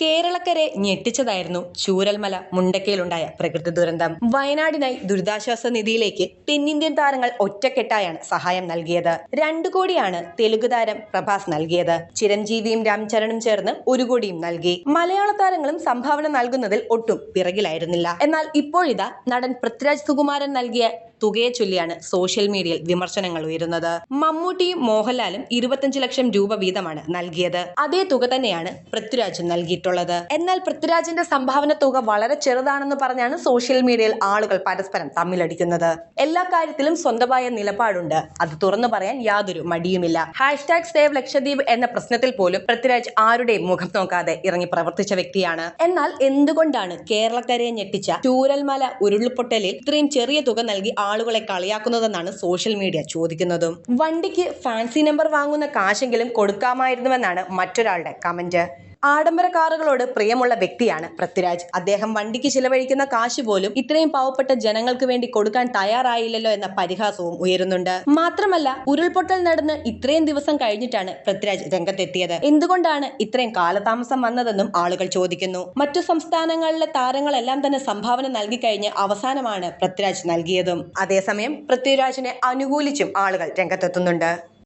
കേരളക്കരെ ഞെട്ടിച്ചതായിരുന്നു ചൂരൽമല മുണ്ടക്കയിലുണ്ടായ പ്രകൃതി ദുരന്തം. വയനാടിനായി ദുരിതാശ്വാസ നിധിയിലേക്ക് തെന്നിന്ത്യൻ താരങ്ങൾ ഒറ്റക്കെട്ടായാണ് സഹായം നൽകിയത്. രണ്ടു കോടിയാണ് തെലുഗു താരം പ്രഭാസ് നൽകിയത്. ചിരഞ്ജീവിയും രാംചരണും ചേർന്ന് ഒരു കോടിയും നൽകി. മലയാള താരങ്ങളും സംഭാവന നൽകുന്നതിൽ ഒട്ടും പിറകിലായിരുന്നില്ല. എന്നാൽ ഇപ്പോഴിതാ നടൻ പൃഥ്വിരാജ് സുകുമാരൻ നൽകിയ തുകയെ ചൊല്ലിയാണ് സോഷ്യൽ മീഡിയയിൽ വിമർശനങ്ങൾ ഉയരുന്നത്. മമ്മൂട്ടിയും മോഹൻലാലും ഇരുപത്തഞ്ച് ലക്ഷം രൂപ വീതമാണ് നൽകിയത്. അതേ തുക തന്നെയാണ് പൃഥ്വിരാജും നൽകിയിട്ടുള്ളത്. എന്നാൽ പൃഥ്വിരാജിന്റെ സംഭാവന തുക വളരെ ചെറുതാണെന്ന് പറഞ്ഞാണ് സോഷ്യൽ മീഡിയയിൽ ആളുകൾ പരസ്പരം തമ്മിലടിക്കുന്നത്. എല്ലാ കാര്യത്തിലും സ്വന്തമായ നിലപാടുണ്ട്. അത് തുറന്നു പറയാൻ യാതൊരു മടിയുമില്ല. ഹാഷ്ടാഗ് സേവ് ലക്ഷദ്വീപ് എന്ന പ്രശ്നത്തിൽ പോലും പൃഥ്വിരാജ് ആരുടെയും മുഖം നോക്കാതെ ഇറങ്ങി പ്രവർത്തിച്ച വ്യക്തിയാണ്. എന്നാൽ എന്തുകൊണ്ടാണ് കേരളക്കരയെ ഞെട്ടിച്ച ചൂരൽമല ഉരുൾപൊട്ടലിൽ ഇത്രയും ചെറിയ തുക നൽകി ആളുകളെ കളിയാക്കുന്നതെന്നാണ് സോഷ്യൽ മീഡിയ ചോദിക്കുന്നതും. വണ്ടിക്ക് ഫാൻസി നമ്പർ വാങ്ങുന്ന കാശെങ്കിലും കൊടുക്കാമായിരുന്നുവെന്നാണ് മറ്റൊരാളുടെ കമന്റ്. ആഡംബര കാറുകളോട് പ്രിയമുള്ള വ്യക്തിയാണ് പൃഥ്വിരാജ്. അദ്ദേഹം വണ്ടിക്ക് ചിലവഴിക്കുന്ന കാശ് പോലും ഇത്രയും പാവപ്പെട്ട ജനങ്ങൾക്ക് വേണ്ടി കൊടുക്കാൻ തയ്യാറായില്ലല്ലോ എന്ന പരിഹാസവും ഉയരുന്നുണ്ട്. മാത്രമല്ല ഉരുൾപൊട്ടൽ നടന്ന് ഇത്രയും ദിവസം കഴിഞ്ഞിട്ടാണ് പൃഥ്വിരാജ് രംഗത്തെത്തിയത്. എന്തുകൊണ്ടാണ് ഇത്രയും കാലതാമസം വന്നതെന്നും ആളുകൾ ചോദിക്കുന്നു. മറ്റു സംസ്ഥാനങ്ങളിലെ താരങ്ങളെല്ലാം തന്നെ സംഭാവന നൽകി കഴിഞ്ഞ് അവസാനമാണ് പൃഥ്വിരാജ് നൽകിയതും. അതേസമയം പൃഥ്വിരാജിനെ അനുകൂലിച്ചും ആളുകൾ രംഗത്തെത്തുന്നുണ്ട്.